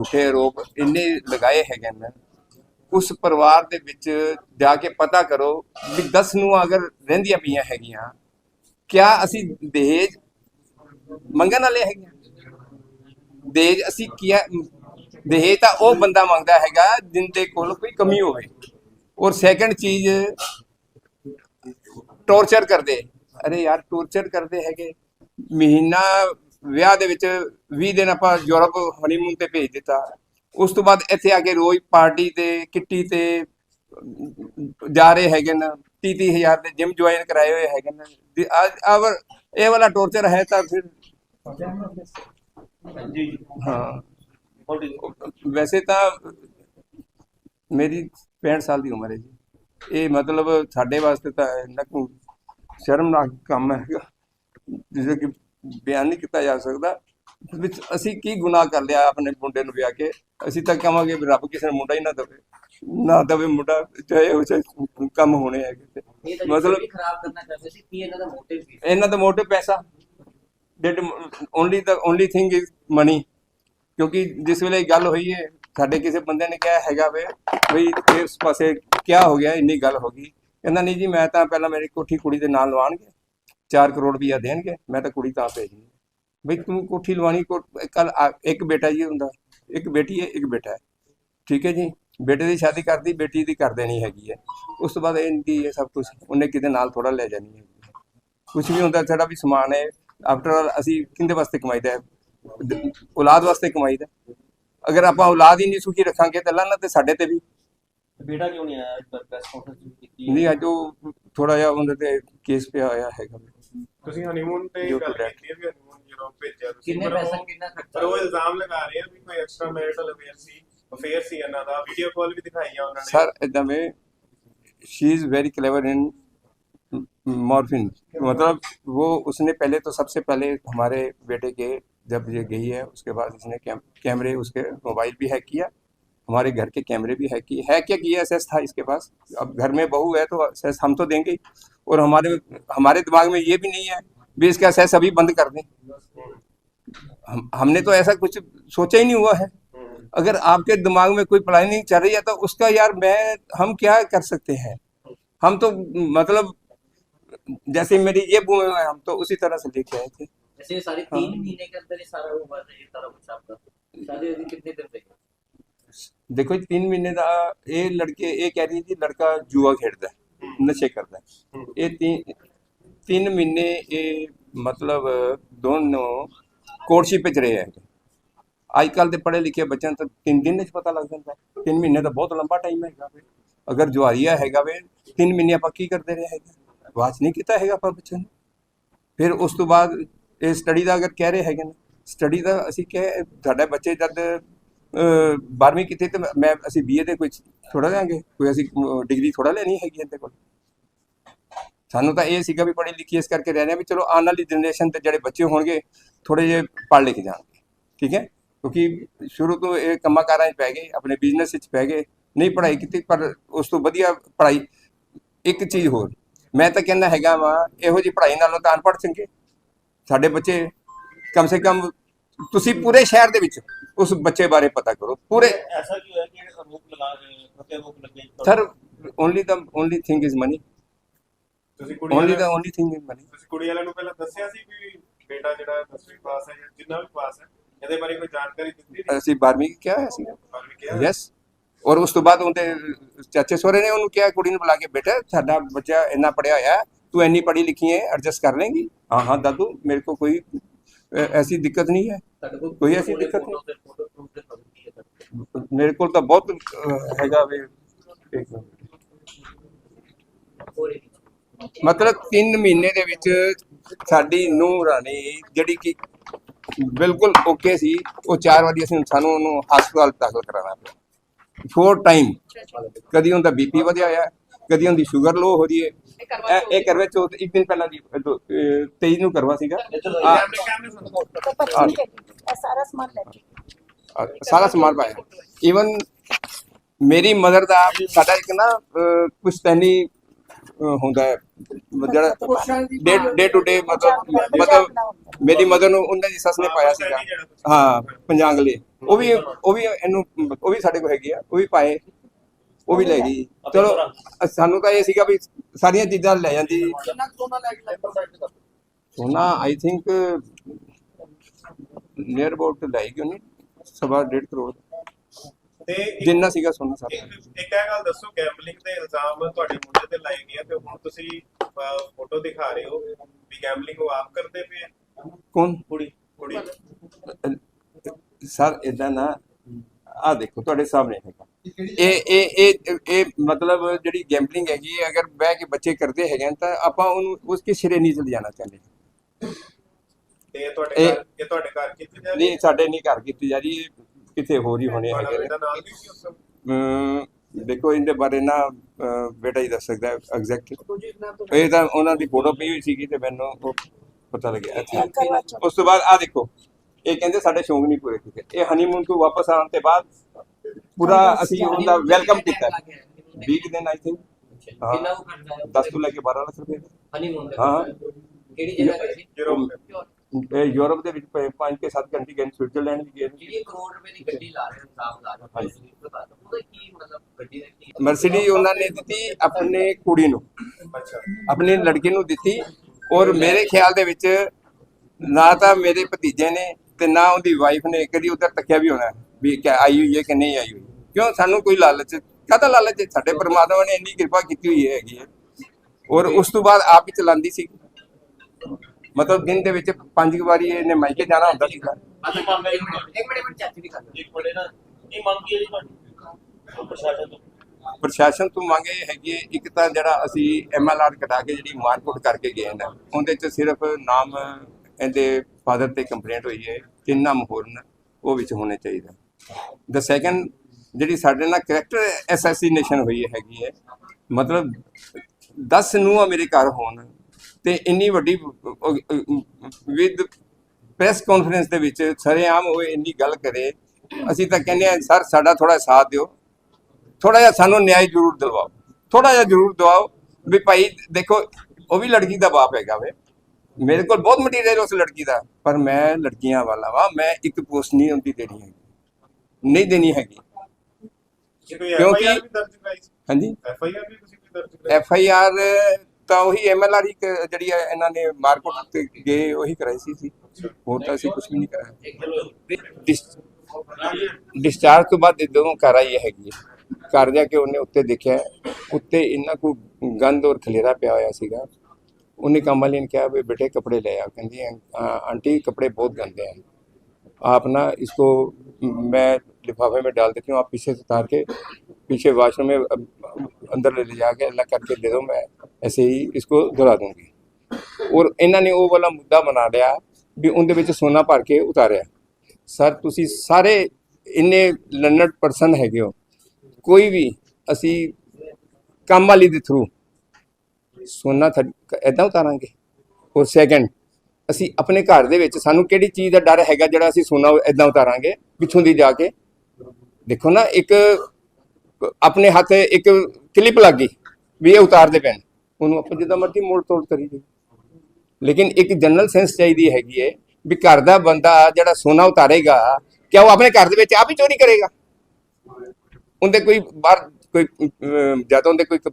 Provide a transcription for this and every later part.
ਝੂਠੇ ਆਰੋਪ ਇੰਨੇ ਲਗਾਏ ਹੈਗੇ ਨੇ, ਉਸ ਪਰਿਵਾਰ ਦੇ ਵਿੱਚ ਜਾ ਕੇ ਪਤਾ ਕਰੋ ਵੀ 10 ਨੂੰ ਅਗਰ ਰਹਿੰਦੀਆਂ ਪਈਆਂ ਹੈਗੀਆਂ, ਕਿਆ ਅਸੀਂ ਦਹੇਜ ਮੰਗਣ ਵਾਲੇ ਹੈਗੇ ਦਹੇਜ ਅਸੀਂ ਕੀਆ, ਦਹੇਜ ਤਾਂ ਉਹ ਬੰਦਾ ਮੰਗਦਾ ਹੈਗਾ ਜਿੰਦੇ ਕੋਲ ਕੋਈ ਕਮੀ ਹੋਵੇ। ਔਰ ਸੈਕੰਡ ਚੀਜ਼ ਟੌਰਚਰ ਕਰਦੇ। ਅਰੇ ਯਾਰ ਟੌਰਚਰ ਕਰਦੇ ਹੈਗੇ। ਮਹੀਨਾ ਵਿਆਹ ਦੇ ਵਿੱਚ 20 ਦਿਨ ਆਪਾਂ ਯੂਰਪ ਹਨੀਮੂਨ ਤੇ ਭੇਜ ਦਿੱਤਾ। ਉਸ ਤੋਂ ਬਾਅਦ ਇੱਥੇ ਆ ਕੇ ਰੋਜ਼ ਪਾਰਟੀ ਤੇ ਕਿੱਟੀ ਤੇ ਜਾ ਰਹੇ ਹੈਗੇ ਨੇ। 30 ਹਜ਼ਾਰ ਦੇ ਜਿਮ ਜੁਆਇਨ ਕਰਾਏ ਹੋਏ ਹੈਗੇ ਨੇ। ਅਵਰ ਇਹ ਵਾਲਾ ਟੌਰਚਰ ਹੈ ਤਾਂ ਫਿਰ ਜੀ ਹਾਂ। ਵੈਸੇ ਤਾਂ ਮੇਰੀ 65 ਸਾਲ ਦੀ ਉਮਰ ਹੈ ਜੀ। ਇਹ ਮਤਲਬ ਸਾਡੇ ਵਾਸਤੇ ਤਾਂ ਇੰਨਾ ਕੁ ਸ਼ਰਮਨਾਕ ਕੰਮ ਹੈ ਜਿਸੇ ਕਿ ਬਿਆਨ ਨਹੀਂ ਕੀਤਾ ਜਾ ਸਕਦਾ। ਵਿੱਚ ਅਸੀਂ ਕੀ ਗੁਨਾਹ ਕਰ ਲਿਆ ਆਪਣੇ ਮੁੰਡੇ ਨੂੰ ਵਿਆਹ ਕੇ? ਅਸੀਂ ਤਾਂ ਕਹਾਂਗੇ ਵੀ ਰੱਬ ਕਿਸੇ ਨੂੰ ਮੁੰਡਾ ਹੀ ਨਾ ਦੇਵੇ। ਨਾ ਦੇਵੇ ਮੁੰਡਾ ਚਾਹੇ ਉਹ ਚਾਹੇ ਕੰਮ ਹੋਣੇ ਹੈਗੇ ਤੇ। ਇਹ ਤਾਂ ਮਤਲਬ ਮਤਲਬ ਖਰਾਬ ਕਰਨਾ ਚਾਹੁੰਦੇ ਸੀ ਕੀ ਇਹਨਾਂ ਦਾ ਮੋਟਿਵ ਸੀ? ਇਹਨਾਂ ਦਾ ਮੋਟਿਵ ਪੈਸਾ। Did only the only thing is money ਕਿਉਂਕਿ ਜਿਸ ਵੇਲੇ ਗੱਲ ਹੋਈ ਹੈ ਸਾਡੇ ਕਿਸੇ ਬੰਦੇ ਨੇ ਕਿਹਾ ਹੈਗਾ ਵੇ ਬਈ ਇਸ ਪਾਸੇ ਕਿਆ ਹੋ ਗਿਆ ਇੰਨੀ ਗੱਲ ਹੋ ਗਈ। ਕਹਿੰਦਾ ਨਹੀਂ ਜੀ ਮੈਂ ਤਾਂ ਪਹਿਲਾਂ ਮੇਰੀ ਕੋਠੀ ਕੁੜੀ ਦੇ ਨਾਲ ਲਵਾਉਣਗੇ। 4 ਕਰੋੜ ਰੁਪਇਆ ਦੇਣਗੇ ਮੈਂ ਤਾਂ ਕੁੜੀ ਤਾਂ ਭੇਜਣੀ ਬਈ ਤੂੰ ਕੋਠੀ ਲਵਾਣੀ ਕੱਲ ਇੱਕ ਬੇਟਾ ਜੀ ਹੁੰਦਾ ਇੱਕ ਬੇਟੀ ਹੈ ਇੱਕ ਬੇਟਾ ਹੈ। ਠੀਕ ਹੈ ਜੀ? ਬੇਟੇ ਦੀ ਸ਼ਾਦੀ ਕਰਦੀ ਬੇਟੀ ਦੀ ਕਰ ਦੇਣੀ ਹੈਗੀ ਹੈ। ਉਸ ਤੋਂ ਬਾਅਦ ਇਹਦੀ ਇਹ ਸਭ ਕੁਝ ਉਹਨੇ ਕਿਤੇ ਨਾਲ ਥੋੜਾ ਲੈ ਜਾਣੀ ਹੈ। ਕੁਝ ਵੀ ਹੁੰਦਾ ਸਾਡਾ ਵੀ ਸਮਾਨ ਹੈ। ਆਫਟਰ ਆਲ ਅਸੀਂ ਕਿੰਦੇ ਵਾਸਤੇ ਕਮਾਈਦਾ ਹੈ? ਔਲਾਦ ਵਾਸਤੇ ਕਮਾਈਦਾ ਅਗਰ ਆਪਾਂ ਔਲਾਦ ਹੀ ਨਹੀਂ ਸੁਖੀ ਰੱਖਾਂਗੇ ਤਾਂ ਲਾਨਾ ਤੇ ਸਾਡੇ ਤੇ ਵੀ। ਬੇਟਾ ਕਿਉਂ ਨਹੀਂ ਆਇਆ ਪ੍ਰੈਸ ਕਾਨਫਰੰਸ ਕੀਤੀ ਨਹੀਂ ਅੱਜ ਉਹ ਥੋੜਾ ਜਿਹਾ ਉਹਦੇ ਤੇ ਕੇਸ ਪਿਆ ਹੋਇਆ ਹੈਗਾ। ਤੁਸੀਂ ਹਨੀਮੂਨ ਤੇ ਜੋ ਗੱਲ correct। ਕੀਤੀ ਹੈ ਵੀ ਹਨੀਮੂਨ ਯੂਰਪ ਭੇਜਿਆ ਤੁਸੀਂ ਕਿੰਨੇ ਪਰ ਉਹ- ਪੈਸਾ ਕਿੰਨਾ ਖਰਚਾ ਪਰ ਉਹ ਇਲਜ਼ਾਮ ਲਗਾ ਰਹੇ ਆ ਵੀ ਕੋਈ ਐਕਸਟਰਾ ਮੈਰਿਟਲ ਅਫੇਅਰ ਸੀ ਅਫੇਅਰ ਸੀ ਇਹਨਾਂ ਦਾ ਵੀਡੀਓ ਕਾਲ ਵੀ ਦਿਖਾਈ ਆ ਉਹਨਾਂ ਨੇ सर एकदम she is very clever in morphing मतलब वो उसने पहले तो सबसे पहले हमारे बेटे के जब ये गई है उसके बाद इसने कैम, कैमरे उसके मोबाइल भी हैक किया हमारे घर के कैमरे भी हैक किए हैक क्या किया एसेस था इसके पास? अब घर में बहू है तो एसेस हम तो देंगे और हमारे हमारे दिमाग में ये भी नहीं है भी इसका एसेस अभी बंद कर दें। हम हमने तो ऐसा कुछ सोचा ही नहीं हुआ है। अगर आपके दिमाग में कोई प्लानिंग चल रही है तो उसका यार मैं हम क्या कर सकते हैं? हम तो मतलब जैसे मेरी ये बुए हुए हम तो उसी तरह से लेके आए थे। ऐसे ये सारे तीन महीने के अंदर ये सारा हुआ था ये सारा कुछ आपका। शादी कितने दिन तक ਦੇਖੋ ਜੀ 3 ਮਹੀਨੇ ਦਾ ਇਹ ਲੜਕੇ ਇਹ ਕਹਿ ਰਹੀ ਜੀ ਲੜਕਾ ਜੂਆ ਖੇਡਦਾ ਨਸ਼ੇ ਕਰਦਾ। ਇਹ ਤੀ- ਤਿੰਨ ਮਹੀਨੇ ਇਹ ਮਤਲਬ ਦੋਨੋਂ ਕੋਰਟਸ਼ਿਪ ਵਿੱਚ ਰਹੇ ਹੈ ਅੱਜ ਕੱਲ ਦੇ ਪੜ੍ਹੇ ਲਿਖੇ ਬੱਚਿਆਂ ਤਾਂ ਤਿੰਨ ਦਿਨ ਵਿੱਚ ਪਤਾ ਲੱਗ ਜਾਂਦਾ ਹੈ। ਤਿੰਨ ਮਹੀਨੇ ਤਾਂ ਬਹੁਤ ਲੰਬਾ ਟਾਈਮ ਹੈਗਾ ਵੇ। ਅਗਰ ਜੁਆਰੀਆ ਹੈਗਾ ਵੇ ਤਿੰਨ ਮਹੀਨੇ ਆਪਾਂ ਕੀ ਕਰਦੇ ਰਹੇ ਹੈਗੇ? ਵਾਚ ਨਹੀਂ ਕੀਤਾ ਹੈਗਾ ਆਪਾਂ ਬੱਚੇ ਨੂੰ। ਫਿਰ ਉਸ ਤੋਂ ਬਾਅਦ ਇਹ ਸਟੱਡੀ ਦਾ ਅਗਰ ਕਹਿ ਰਹੇ ਹੈਗੇ ਨੇ ਸਟੱਡੀ ਦਾ ਅਸੀਂ ਕਹੇ ਸਾਡੇ ਬੱਚੇ ਜਦ 12ਵੀਂ ਕੀਤੀ ਤੇ ਮੈਂ- ਮੈਂ ਅਸੀਂ ਬੀਏ ਦੇ ਕੋਈ ਥੋੜਾ ਲਾਂਗੇ ਕੋਈ ਅਸੀਂ ਡਿਗਰੀ ਥੋੜਾ ਲੈਣੀ ਹੈਗੀ ਇਹਦੇ ਕੋਲ। ਸਾਨੂੰ ਤਾਂ ਇਹ ਸੀਗਾ ਵੀ ਪੜ੍ਹੀ ਲਿਖੀ ਇਸ ਕਰਕੇ ਰਹਿ ਰਹੇ ਵੀ ਚਲੋ ਆਉਣ ਵਾਲੀ ਜਨਰੇਸ਼ਨ ਤੇ ਜਿਹੜੇ ਬੱਚੇ ਹੋਣਗੇ ਥੋੜੇ ਜਿਹੇ ਪੜ੍ਹ ਲਿਖ ਜਾਣਗੇ। ਠੀਕ ਹੈ? ਕਿਉਂਕਿ ਸ਼ੁਰੂ ਤੋਂ ਇਹ ਕੰਮਾਂ ਕਾਰਾਂ 'ਚ ਪੈ ਗਏ, ਆਪਣੇ ਬਿਜ਼ਨਸ 'ਚ ਪੈ ਗਏ। ਨਹੀਂ ਪੜ੍ਹਾਈ ਕੀਤੀ, ਪਰ ਉਸ ਤੋਂ ਵਧੀਆ ਪੜ੍ਹਾਈ ਇੱਕ ਚੀਜ਼ ਹੋਰ। ਮੈਂ ਤਾਂ ਕਹਿੰਦਾ ਹੈਗਾ ਵਾ, ਇਹੋ ਜੀ ਪੜ੍ਹਾਈ ਨਾਲੋਂ ਤਾਂ ਅਨਪੜ੍ਹ ਚੰਗੇ। ਸਾਡੇ ਬੱਚੇ ਕਮ ਸੇ ਕਮ, ਤੁਸੀਂ ਪੂਰੇ ਸ਼ਹਿਰ ਦੇ ਵਿੱਚ ਉਸ ਬੱਚੇ ਬਾਰੇ ਪਤਾ ਕਰੋ। ਪੂਰੇ ਐਸਾ ਕੀ ਹੋਇਆ ਕਿ ਆਰੋਪ ਲਗਾ ਫਤੇ ਆਰੋਪ ਲੱਗੇ? Sir only the only thing is money ਤੁਸੀਂ ਕੁੜੀ only the only thing is money ਤੁਸੀਂ ਕੁੜੀ ਵਾਲਿਆਂ ਨੂੰ ਪਹਿਲਾਂ ਦੱਸਿਆ ਸੀ ਵੀ ਬੇਟਾ ਜਿਹੜਾ 10ਵੀਂ ਪਾਸ ਹੈ ਜਾਂ ਜਿੰਨਾ ਵੀ ਪਾਸ ਹੈ ਇਹਦੇ ਬਾਰੇ ਕੋਈ ਜਾਣਕਾਰੀ ਦਿੱਤੀ ਅਸੀਂ 12ਵੀਂ ਕਿਹਾ ਹੈ ਸੀ। ਕਿਹਾ ਯੈਸ ਔਰ ਉਸ ਤੋਂ ਬਾਅਦ ਉਹਦੇ ਚਾਚੇ ਸਹੁਰੇ ਨੇ ਉਹਨੂੰ ਕਿਹਾ ਕੁੜੀ ਨੂੰ ਬੁਲਾ ਕੇ ਬੇਟਾ ਸਾਡਾ ਬੱਚਾ ਇੰਨਾ ਪੜਿਆ ਹੋਇਆ ਹੈ, ਤੂੰ ਇੰਨੀ ਪੜ੍ਹੀ ਲਿਖੀ ਹੈ ਐਡਜਸਟ ਕਰ ਲੇਂਗੀ ਹਾਂ ਹਾਂ ਦਾਦੂ ਮੇਰੇ ਕੋ ਕੋਈ ਐਸੀ ਦਿੱਕਤ ਨਹੀਂ ਹੈ। ਤੁਹਾਡੇ ਕੋਲ ਕੋਈ ਐਸੀ ਥੋੜੇ ਦਿੱਕਤ ਨਹੀਂ। ਮੇਰੇ ਕੋਲ ਤਾਂ ਬਹੁਤ ਹੈਗਾ ਵੇ ਇੱਕ। ਮਿੰਟ ਮਤਲਬ 3 ਮਹੀਨੇ ਦੇ ਵਿੱਚ ਸਾਡੀ ਨੂੰਹ ਰਾਣੀ ਜਿਹੜੀ ਕਿ ਬਿਲਕੁਲ ਓਕੇ ਸੀ ਉਹ ਚਾਰ ਵਾਰੀ ਅਸੀਂ ਸਾਨੂੰ ਉਹਨੂੰ ਹਸਪਤਾਲ ਦਾਖਲ ਕਰਾਉਣਾ ਪਿਆ। ਫੋਰ ਟਾਈਮ ਕਦੀ ਉਹਦਾ ਬੀਪੀ ਵਧਿਆ ਹੋਇਆ ਕਦੀ ਹੁੰਦੀ ਸ਼ੂਗਰ ਲੋ ਹੋ ਜੀ ਇਹ ਇਹ ਕਰਵਾ ਚੌਥ ਇੱਕ ਦਿਨ ਪਹਿਲਾਂ ਦੀ 23 ਨੂੰ ਕਰਵਾ ਸੀਗਾ। ਸਾਰਾ ਸਮਾਨ ਲੈ ਕੇ। ਸਾਰਾ ਮੇਰੀ ਮਦਰ ਦਾ ਸਾਡਾ ਇੱਕ ਨਾ ਪੁਸ਼ਤੈਨੀ ਹੁੰਦਾ ਹੈ। ਜਿਹੜਾ ਡੇ ਟੂ ਡੇ ਮਤਲਬ ਮਤਲਬ ਮੇਰੀ ਮਦਰ ਨੂੰ ਉਹਨਾਂ ਦੀ ਸੱਸ ਨੇ ਪਾਇਆ ਸੀਗਾ। ਹਾਂ ਪੰਜਾਂਗਲੇ ਉਹ ਵੀ ਉਹ ਵੀ ਇਹਨੂੰ ਉਹ ਵੀ ਸਾਡੇ ਕੋਲ ਹੈਗੀ ਆ। ਉਹ ਵੀ ਪਾਏ। ਉਹ ਵੀ ਲੈ ਗਈ। ਚਲੋ ਸਾਨੂੰ ਤਾਂ ਇਹ ਸੀਗਾ ਵੀ ਸਾਰੀਆਂ ਚੀਜ਼ਾਂ ਲੈ ਜਾਂਦੀ। ਕਿੰਨਾ ਸੋਨਾ ਲੈ ਕੇ ਲੱਗਾ ਸੋਨਾ ਆਈ ਥਿੰਕ ਨੀਅਰ ਅਬਾਊਟ ਲੈ ਗਈ ਉਹਨੇ ਸਵਾ ਡੇਢ ਕਰੋੜ। ਤੇ ਜਿੰਨਾ ਸੀਗਾ ਸੋਨਾ ਸਾਰਾ। ਇੱਕ ਇੱਕ ਇਹ ਗੱਲ ਦੱਸੋ ਗੈਂਬਲਿੰਗ ਦੇ ਇਲਜ਼ਾਮ ਤੁਹਾਡੇ ਮੁੰਡੇ ਤੇ ਲਾਏ ਗਏ ਆ ਤੇ ਹੁਣ ਤੁਸੀਂ ਫੋਟੋ ਦਿਖਾ ਰਹੇ ਹੋ ਵੀ ਗੈਂਬਲਿੰਗ ਉਹ ਆਪ ਕਰਦੇ ਪਏ ਕੌਣ? ਕੁੜੀ ਕੁੜੀ। ਸਰ ਇਦਾਂ ਨਾ। ਆ ਦੇਖੋ ਤੁਹਾਡੇ ਸਾਹਮਣੇ ਇਹ ਇਹ ਇਹ ਇਹ ਮਤਲਬ ਜਿਹੜੀ ਗੈਂਬਲਿੰਗ ਹੈਗੀ ਹੈ ਅਗਰ ਬਹਿ ਕੇ ਬੱਚੇ ਕਰਦੇ ਹੈਗੇ ਹਨ ਤਾਂ ਆਪਾਂ ਉਹਨੂੰ ਉਸਕੇ ਸਿਰੇ ਨਹੀਂ ਚਲ ਜਾਣਾ ਚਾਹੁੰਦੇ। ਤੇ ਇਹ ਤੁਹਾਡੇ ਇਹ- ਘਰ ਇਹ ਤੁਹਾਡੇ ਘਰ ਕੀਤੀ ਜਾ ਰਹੀ ਨਹੀਂ ਸਾਡੇ ਨਹੀਂ ਘਰ ਕੀਤੀ ਜਾ ਰਹੀ ਇਹ ਕਿਤੇ ਹੋਰ ਹੀ ਹੋਣੇ ਤੁਹਾਡਾ ਹੈਗੇ ਨੇ। ਬੇਟਾ ਨਾਲ ਵੀ ਸੀ ਉਸ ਸਮੇਂ? ਅਮ, ਦੇਖੋ ਇਹਦੇ ਬਾਰੇ ਨਾ ਬੇਟਾ ਹੀ ਦੱਸ ਸਕਦਾ ਐਗਜ਼ੈਕਟ ਇਹ ਤਾਂ ਉਹਨਾਂ ਦੀ ਫੋਟੋ ਪਈ ਹੋਈ ਸੀਗੀ ਤੇ ਮੈਨੂੰ ਉਹ ਪਤਾ ਲੱਗਿਆ ਅੱਛਾ ਉਸ ਤੋਂ ਬਾਅਦ ਆ ਦੇਖੋ ਇਹ ਕਹਿੰਦੇ ਸਾਡੇ ਸ਼ੌਂਕ ਨਹੀਂ ਪੂਰੇ ਕੀਤੇ। ਇਹ ਹਨੀਮੂਨ ਤੋਂ ਵਾਪਸ ਆਉਣ ਤੇ ਬਾਅਦ ਪੂਰਾ ਅਸੀਂ ਉਹਦਾ ਵੈਲਕਮ ਕੀਤਾ। 20 ਦਿਨ ਆਈ ਥਿੰਕ ਹਾਂ। ਕਿੰਨਾ ਉਹ ਖਰਚਾ ਹੈ 10 ਤੋਂ ਲੈ ਕੇ 12 ਲੱਖ ਰੁਪਏ ਹਨੀਮੂਨ ਦੇ ਹਾਂ। ਕਿਹੜੀ ਜਗ੍ਹਾ ਗਏ ਸੀ? ਯੂਰਪ ਇਹ ਯੂਰਪ ਦੇ ਵਿੱਚ 5 ਕੇ 7 ਘੰਟੇ ਗਏ ਸਵਿਟਜ਼ਰਲੈਂਡ ਵੀ ਗਏ। ਜਿਹੜੀ ਕਰੋੜ ਰੁਪਏ ਦੀ ਗੱਡੀ ਲਾ ਰਹੇ ਇਨਸਾਫ ਲਾ ਰਹੇ। ਉਹਦਾ ਕੀ ਮਤਲਬ ਗੱਡੀ ਦਾ ਕੀ ਮਰਸੀਡੀ ਉਹਨਾਂ ਨੇ ਦਿੱਤੀ ਆਪਣੇ ਕੁੜੀ ਨੂੰ। ਅੱਛਾ। ਆਪਣੀ ਲੜਕੀ ਨੂੰ ਦਿੱਤੀ। ਔਰ ਮੇਰੇ ਖਿਆਲ ਦੇ ਵਿੱਚ ਨਾ ਤਾਂ ਮੇਰੇ ਭਤੀਜੇ ਨੇ ਤੇ ਨਾ ਉਹਦੀ ਵਾਈਫ ਨੇ ਕਦੀ ਉਧਰ ਤੱਕਿਆ ਵੀ ਹੋਣਾ ਵੀ ਕਿ ਆਈ ਹੋਈ ਹੈ ਕਿ ਨਹੀਂ ਆਈ ਹੋਈ। ਕਿਉਂ? ਸਾਨੂੰ ਕੋਈ ਲਾਲਚ ਕਾਹਦਾ ਲਾਲਚ? ਸਾਡੇ ਪਰਮਾਤਮਾ ਨੇ ਇੰਨੀ ਕਿਰਪਾ ਕੀਤੀ ਹੋਈ ਹੈਗੀ ਹੈ। ਔਰ ਉਸ ਤੋਂ ਬਾਅਦ ਆਪ ਹੀ ਚਲਾਉਂਦੀ ਸੀ। ਮਤਲਬ ਦਿਨ ਦੇ ਵਿੱਚ ਪੰਜ ਕੁ ਵਾਰੀ ਇਹਨੇ ਮਾਈਕੇ ਜਾਣਾ ਹੁੰਦਾ ਅਸੀਂ ਮੰਗ ਰਹੇ ਹਾਂ ਇੱਕ ਮਿੰਟ। ਇੱਕ ਮਿੰਟ ਚਾਚੀ ਦੀ ਗੱਲ ਇੱਕ ਬੜੇ ਨਾ ਇਹ ਮੰਗ ਕੀ ਹੈ ਜੀ ਤੁਹਾਡੀ? ਪ੍ਰਸ਼ਾਸਨ ਤੋਂ। ਪ੍ਰਸ਼ਾਸਨ ਤੋਂ ਮੰਗ ਇਹ ਹੈਗੀ ਇੱਕ ਤਾਂ ਜਿਹੜਾ ਅਸੀਂ ਐਮਐਲਆਰ ਕਟਾ ਕੇ ਜਿਹੜੀ ਮਾਰਕੁੱਟ ਕਰਕੇ ਗਏ ਨੇ ਉਹਦੇ ਚ ਸਿਰਫ ਨਾਮ ਇਹਦੇ ਫਾਦਰ ਤੇ ਕੰਪਲੇਂਟ ਹੋਈ ਹੈ ਤਿੰਨ ਨਾਮ ਹੋਰ ਨੇ ਉਹ ਵਿੱਚ ਹੋਣੇ ਚਾਹੀਦਾ ਦ ਸੈਕੰਡ ਜਿਹੜੀ ਸਾਡੇ ਨਾਲ ਕਰੈਕਟਰ ਐਸੈਸੀਨੇਸ਼ਨ ਹੋਈ ਹੈਗੀ ਹੈ, ਮਤਲਬ 10 ਨੂੰ ਮੇਰੇ ਘਰ ਹੋਣ ਤੇ ਇੰਨੀ ਵੱਡੀ ਵਿਦ ਪ੍ਰੈਸ ਕਾਨਫਰੰਸ ਦੇ ਵਿੱਚ ਸਰੇਆਮ ਉਹ ਇੰਨੀ ਗੱਲ ਕਰੇ, ਅਸੀਂ ਤਾਂ ਕਹਿੰਦੇ ਆ ਸਰ, ਸਾਡਾ ਥੋੜਾ ਸਾਥ ਦਿਓ ਥੋੜਾ ਜਿਹਾ ਸਾਨੂੰ ਨਿਆਂ ਜ਼ਰੂਰ ਦਿਵਾਓ ਥੋੜਾ ਜਿਹਾ ਜ਼ਰੂਰ ਦਿਵਾਓ, ਵੀ ਭਾਈ ਦੇਖੋ, ਉਹ ਵੀ ਲੜਕੀ ਦਾ ਬਾਪ ਹੈਗਾ ਵੇ, ਮੇਰੇ ਕੋਲ ਬਹੁਤ ਮਟੀਰੀਅਲ ਉਸ ਲੜਕੀ ਦਾ, ਪਰ ਮੈਂ ਲੜਕੀਆਂ ਵਾਲਾ ਵਾ, ਮੈਂ ਇੱਕ ਪੋਸਟ ਨਹੀਂ ਹੁੰਦੀ ਦੇਣੀ ਹੈਗੀ, ਨਹੀਂ ਦੇਣੀ ਹੈਗੀ ਕਿਉਂਕਿ ਹਾਂਜੀ। ਐਫ ਆਈ ਆਰ ਤਾਂ ਉਹੀ ਐਮ ਐਲ ਆਰ ਹੀ ਜਿਹੜੀ ਇਹਨਾਂ ਨੇ ਮਾਰਕੀਟ ਤੇ ਗਏ ਉਹੀ ਕਰਾਈ ਸੀ ਸੀ ਹੋਰ ਤਾਂ ਅਸੀਂ ਕੁਝ ਨਹੀਂ ਕਰਾਇਆ। ਡਿਸਚਾਰਜ ਤੋਂ ਬਾਅਦ ਜਦੋਂ ਘਰ ਆਈ ਹੈਗੀ ਘਰ ਜਾ ਕੇ ਉਹਨੇ ਉੱਤੇ ਦੇਖਿਆ ਉੱਤੇ ਇੰਨਾ ਕੋ ਗੰਦ ਔਰ ਖਲੇਰਾ ਪਿਆ ਹੋਇਆ ਸੀਗਾ। ਉਹਨੇ ਕੰਮ ਵਾਲੀ ਨੇ ਕਿਹਾ ਵੀ ਬੇਟੇ ਕੱਪੜੇ ਲੈ ਆ। ਕਹਿੰਦੀ ਆਂਟੀ ਕੱਪੜੇ ਬਹੁਤ ਗੰਦੇ ਆ ਆਪ ਨਾ ਇਸਕੋ ਮੈਂ लिफाफे में डाल देती हूँ आप पीछे से उतार के पीछे वॉशरूम में अ, अंदर ले जाके अल्लाह करके दे दो मैं ऐसे ही इसको धुला दूंगी ਔਰ ਇਹਨਾਂ ਨੇ ਉਹ ਵਾਲਾ ਮੁੱਦਾ ਬਣਾ ਲਿਆ ਵੀ ਉਹਦੇ ਵਿੱਚ ਸੋਨਾ ਭਰ ਕੇ ਉਤਾਰਿਆ ਸਰ ਤੁਸੀਂ ਸਾਰੇ ਇੰਨੇ ਲਰਨਡ ਪਰਸਨ ਹੈਗੇ ਹੋ ਕੋਈ ਵੀ ਅਸੀਂ ਕੰਮ ਵਾਲੀ ਦੇ ਥਰੂ ਸੋਨਾ ਐਦਾਂ ਉਤਾਰਾਂਗੇ ਔਰ ਸੈਕੰਡ ਅਸੀਂ ਆਪਣੇ ਘਰ ਦੇ ਵਿੱਚ ਸਾਨੂੰ ਕਿਹੜੀ ਚੀਜ਼ ਦਾ ਡਰ ਹੈਗਾ ਜਿਹੜਾ ਅਸੀਂ ਸੋਨਾ ਐਦਾਂ ਉਤਾਰਾਂਗੇ ਪਿੱਛੋਂ ਦੀ ਜਾ ਕੇ ਦੇਖੋ ਨਾ, ਇੱਕ ਆਪਣੇ ਹੱਥ ਇੱਕ ਕਲਿੱਪ ਲੱਗ ਗਈ ਵੀ ਇਹ ਉਤਾਰਦੇ ਪੈਣ ਉਹਨੂੰ ਆਪਾਂ ਜਿੱਦਾਂ ਮਰਜ਼ੀ ਮੋੜ ਤੋੜ ਕਰੀ ਜਾਈਏ ਲੇਕਿਨ ਇੱਕ ਜਨਰਲ ਸੈਂਸ ਚਾਹੀਦੀ ਹੈਗੀ ਹੈ ਵੀ ਘਰ ਦਾ ਬੰਦਾ ਜਿਹੜਾ ਸੋਨਾ ਉਤਾਰੇਗਾ, ਕਿਆ ਉਹ ਆਪਣੇ ਘਰ ਦੇ ਵਿੱਚ ਆਪ ਹੀ ਚੋਰੀ ਕਰੇਗਾ? ਉਹਦੇ ਕੋਈ ਬਾਹਰ ਕੋਈ ਜਾਂ ਉਹਦੇ ਕੋਈ ਕ-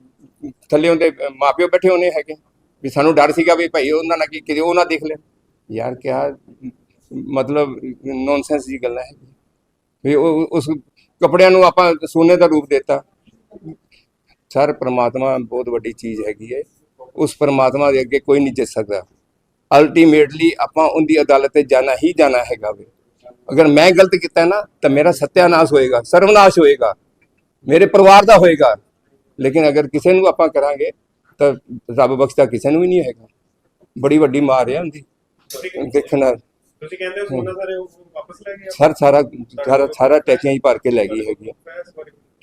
ਥੱਲੇ ਉਹਦੇ ਮਾਪਿਓ ਬੈਠੇ ਹੋਣੇ ਹੈਗੇ। ਵੀ ਸਾਨੂੰ ਡਰ ਸੀਗਾ ਵੀ ਭਾਈ ਉਹਨਾਂ ਨਾਲ ਕੀ ਕਿਤੇ ਉਹ ਨਾ ਦੇਖ ਲੈ ਯਾਰ ਕਿਆ ਮਤਲਬ ਨੌਨਸੈਂਸ ਦੀ ਗੱਲਾਂ ਹੈ ਵੀ ਉਹ, ਉਸ ਕੱਪੜਿਆਂ ਨੂੰ ਆਪਾਂ ਸੋਨੇ ਦਾ ਰੂਪ ਦਿੱਤਾ। ਸਰ, ਪ੍ਰਮਾਤਮਾ ਬਹੁਤ ਵੱਡੀ ਚੀਜ਼ ਹੈਗੀ ਹੈ। ਉਸ ਪ੍ਰਮਾਤਮਾ ਦੇ ਅੱਗੇ ਕੋਈ ਨਹੀਂ ਜਿੱਤ ਸਕਦਾ। ਅਲਟੀਮੇਟਲੀ ਆਪਾਂ ਉਹਦੀ ਅਦਾਲਤ ਤੇ ਜਾਣਾ ਹੀ ਜਾਣਾ ਹੈਗਾ ਵੇ। ਅਗਰ ਮੈਂ ਗਲਤ ਕੀਤਾ ਨਾ, ਤਾਂ ਮੇਰਾ ਸਤਿਆਨਾਸ਼ ਹੋਏਗਾ, ਸਰਵਨਾਸ਼ ਹੋਏਗਾ, ਮੇਰੇ ਪਰਿਵਾਰ ਦਾ ਹੋਏਗਾ। ਲੇਕਿਨ ਅਗਰ ਕਿਸੇ ਨੂੰ ਆਪਾਂ ਕਰਾਂਗੇ, ਤਾਂ ਰੱਬ ਬਖਸ਼ਦਾ ਕਿਸੇ ਨੂੰ ਵੀ ਨਹੀਂ ਹੈਗਾ। ਬੜੀ ਵੱਡੀ ਮਾਰ ਹੈ ਉਹਦੀ। ਤੁਸੀਂ ਦੇਖਣਾ ਤੁਸੀਂ ਕਹਿੰਦੇ ਹੋ ਸੋਨਾ ਸਾਰੇ ਉਹ ਵਾਪਸ ਲੈ ਗਏ ਸਰ ਸਾਰਾ ਸਾਰਾ ਸਾਰਾ ਟੈਚੀਆਂ ਹੀ ਭਰ ਕੇ ਲੈ ਗਈ ਹੈਗੀ।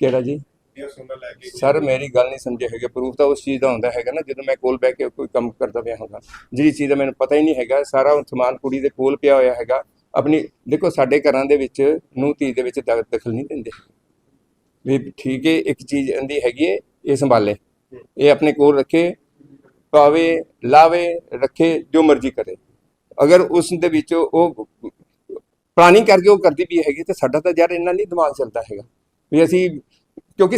ਕਿਹੜਾ ਜੀ? ਸਰ ਮੇਰੀ ਗੱਲ ਨਹੀਂ ਸਮਝੇ ਹੈਗੇ। ਪ੍ਰੂਫ ਤਾਂ ਉਸ ਚੀਜ਼ ਦਾ ਹੁੰਦਾ ਹੈਗਾ ਨਾ ਜਦੋਂ ਮੈਂ ਕੋਲ ਬਹਿ ਕੇ ਕੋਈ ਕੰਮ ਕਰਦਾ ਪਿਆ ਹੋਗਾ ਜਿਹੜੀ ਚੀਜ਼ ਦਾ ਮੈਨੂੰ ਪਤਾ ਹੀ ਨਹੀਂ ਹੈਗਾ ਸਾਰਾ ਉਹ ਸਮਾਨ ਕੁੜੀ ਦੇ ਕੋਲ ਪਿਆ ਹੋਇਆ ਹੈਗਾ। ਆਪਣੀ ਦੇਖੋ ਸਾਡੇ ਘਰਾਂ ਦੇ ਵਿੱਚ ਨੂੰ ਧੀ ਦੇ ਵਿੱਚ ਦਖਲ ਨਹੀਂ ਦਿੰਦੇ। ਵੀ ਠੀਕ ਹੈ ਇੱਕ ਚੀਜ਼ ਇਹਦੀ ਹੈਗੀ ਹੈ ਇਹ ਸੰਭਾਲੇ। ਇਹ ਆਪਣੇ ਕੋਲ ਰੱਖੇ ਪਾਵੇ ਲਾਵੇ ਰੱਖੇ ਜੋ ਮਰਜ਼ੀ ਕਰੇ। ਅਗਰ ਉਸ ਦੇ ਵਿੱਚ ਉਹ ਪਲਾਨਿੰਗ ਕਰਕੇ ਉਹ ਕਰਦੀ ਵੀ ਹੈਗੀ, ਤੇ ਸਾਡਾ ਤਾਂ ਯਾਰ ਇੰਨਾ ਨਹੀਂ ਦਿਮਾਗ ਚੱਲਦਾ ਹੈਗਾ। ਵੀ ਅਸੀਂ ਕਿਉਂਕਿ